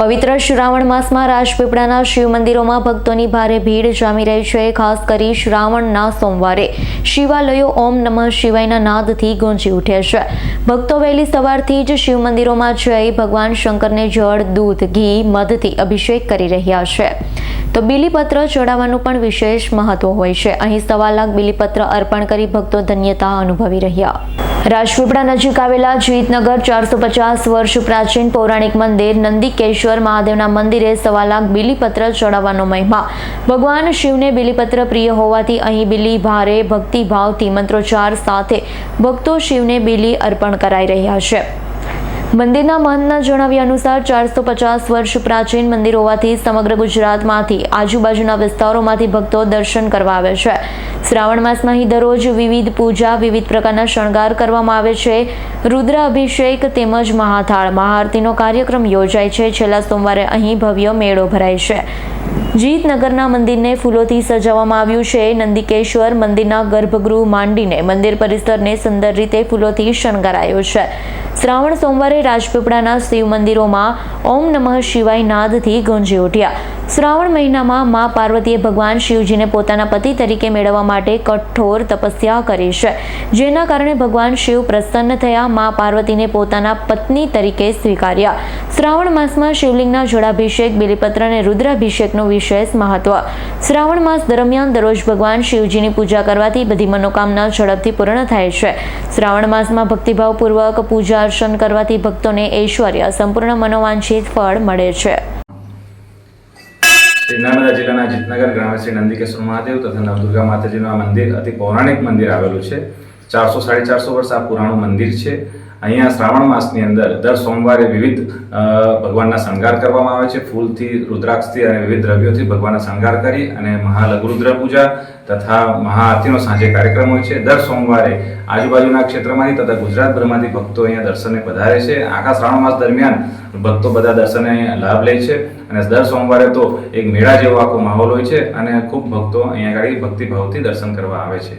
પવિત્ર શ્રાવણ માસમાં રાજપીપળાના શિવ મંદિરોમાં ભક્તોની ભારે ભીડ જામી રહી છે, ખાસ કરી શ્રાવણના સોમવારે. શિવાલયો ઓમ નમઃ શિવાયના નાદથી ગુંજી ઉઠે છે. ભક્તો વહેલી સવારથી જ શિવ મંદિરોમાં જઈ ભગવાન શંકરને જળ, દૂધ, ઘી, મધથી અભિષેક કરી રહ્યા છે. તો બિલીપત્ર ચડાવવાનું પણ વિશેષ મહત્વ હોય છે. અહીં સવા લાખ બિલીપત્ર અર્પણ કરી ભક્તો ધન્યતા અનુભવી રહ્યા. રાજપીપળા નજીક આવેલા જીતનગર ચારસો પચાસ વર્ષ પ્રાચીન પૌરાણિક મંદિર નંદિકેશ્વર મહાદેવના મંદિરે સવા લાખ બિલીપત્ર ચડાવવાનો મહિમા. ભગવાન શિવને બિલીપત્ર પ્રિય હોવાથી અહીં બિલી ભારે ભક્તિભાવથી મંત્રોચ્ચાર સાથે ભક્તો શિવને બિલી અર્પણ કરાઈ રહ્યા છે. મંદિરના મહંતના જણાવ્યા અનુસાર ચારસો પચાસ વર્ષ પ્રાચીન મંદિર હોવાથી સમગ્ર ગુજરાતમાંથી આજુબાજુના વિસ્તારોમાંથી ભક્તો દર્શન કરવા આવે છે. શ્રાવણ માસમાં અહીં દરરોજ વિવિધ પૂજા, વિવિધ પ્રકારના શણગાર કરવામાં આવે છે. રુદ્ર અભિષેક તેમજ મહાથાળ, મહાઆરતીનો કાર્યક્રમ યોજાય છે. છેલ્લા સોમવારે અહીં ભવ્ય મેળો ભરાય છે. જીતનગરના મંદિરને ફૂલોથી સજાવવામાં આવ્યું છે. નંદિકેશ્વર મંદિરના ગર્ભગૃહ માંડીને મંદિર પરિસરને સુંદર રીતે ફૂલોથી શણગારાયો છે. શ્રાવણ સોમવારે રાજપીપળાના શિવ મંદિરોમાં ઓમ નમઃ શિવાય નાદથી ગુંજી ઉઠ્યા. શ્રાવણ મહિનામાં મા પાર્વતીએ ભગવાન શિવજીને પોતાના પતિ તરીકે મેળવવા માટે કઠોર તપસ્યા કરી છે. જેના કારણે ભગવાન શિવ પ્રસન્ન થયા, મા પાર્વતીને પોતાના પત્ની તરીકે સ્વીકાર્યા. શ્રાવણ માસમાં શિવલિંગના જળાભિષેક બિલીપત્ર અને રુદ્રાભિષેકનું વિશેષ મહત્વ. શ્રાવણ માસ દરમિયાન દરરોજ ભગવાન શિવજીની પૂજા કરવાથી બધી મનોકામના ઝડપથી પૂર્ણ થાય છે. શ્રાવણ માસમાં ભક્તિભાવપૂર્વક પૂજા અર્ચન કરવાથી ભક્તોને ઐશ્વર્ય, સંપૂર્ણ મનોવાંછિત ફળ મળે છે. નર્મદા જિલ્લાના જીતનગર ગ્રામે શ્રી નંદિકેશ્વર મહાદેવ તથા નવદુર્ગા માતાજીનું આ મંદિર અતિ પૌરાણિક મંદિર આવેલું છે. ચારસો, સાડી ચારસો વર્ષ આ પુરાણું મંદિર છે. અહીંયા શ્રાવણ માસની અંદર દર સોમવારે વિવિધ ભગવાનના શણગાર કરવામાં આવે છે. ફૂલથી, રુદ્રાક્ષથી અને વિવિધ દ્રવ્યોથી ભગવાનના શણગાર કરી અને મહાલઘુરુદ્ર પૂજા તથા મહાઆરતીનો સાંજે કાર્યક્રમ હોય છે. દર સોમવારે આજુબાજુના ક્ષેત્રમાંથી તથા ગુજરાત ભરમાંથી ભક્તો અહીંયા દર્શને પધારે છે. આખા શ્રાવણ માસ દરમિયાન ભક્તો બધા દર્શને લાભ લે છે અને દર સોમવારે તો એક મેળા જેવો આખો માહોલ હોય છે અને ખૂબ ભક્તો અહીંયા આગળ ભક્તિભાવથી દર્શન કરવા આવે છે.